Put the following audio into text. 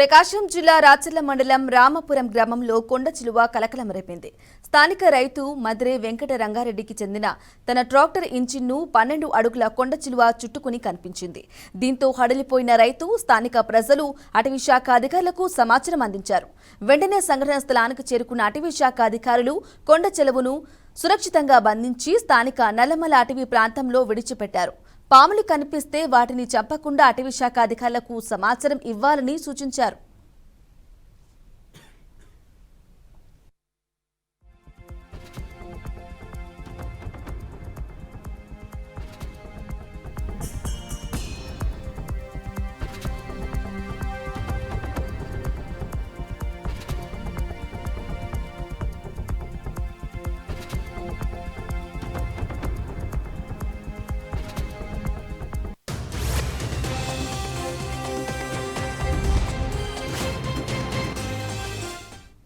ప్రకాశం జిల్లా రాచర్ల మండలం రామపురం గ్రామంలో కొండ చిలువ కలకలం రేపింది. స్థానిక రైతు మద్రే వెంకట రంగారెడ్డికి చెందిన తన ట్రాక్టర్ ఇంజిన్ను పన్నెండు అడుగుల కొండ చిలువ చుట్టుకుని కనిపించింది. దీంతో హడలిపోయిన రైతు స్థానిక ప్రజలు అటవీ శాఖ అధికారులకు సమాచారం అందించారు. వెంటనే సంఘటన స్థలానికి చేరుకున్న అటవీ శాఖ అధికారులు కొండ చెలువను సురక్షితంగా బంధించి స్థానిక నల్లమల అటవీ ప్రాంతంలో విడిచిపెట్టారు. పాములు కనిపిస్తే వాటిని చంపకుండా అటవీ శాఖ అధికారులకు సమాచారం ఇవ్వాలని సూచించారు.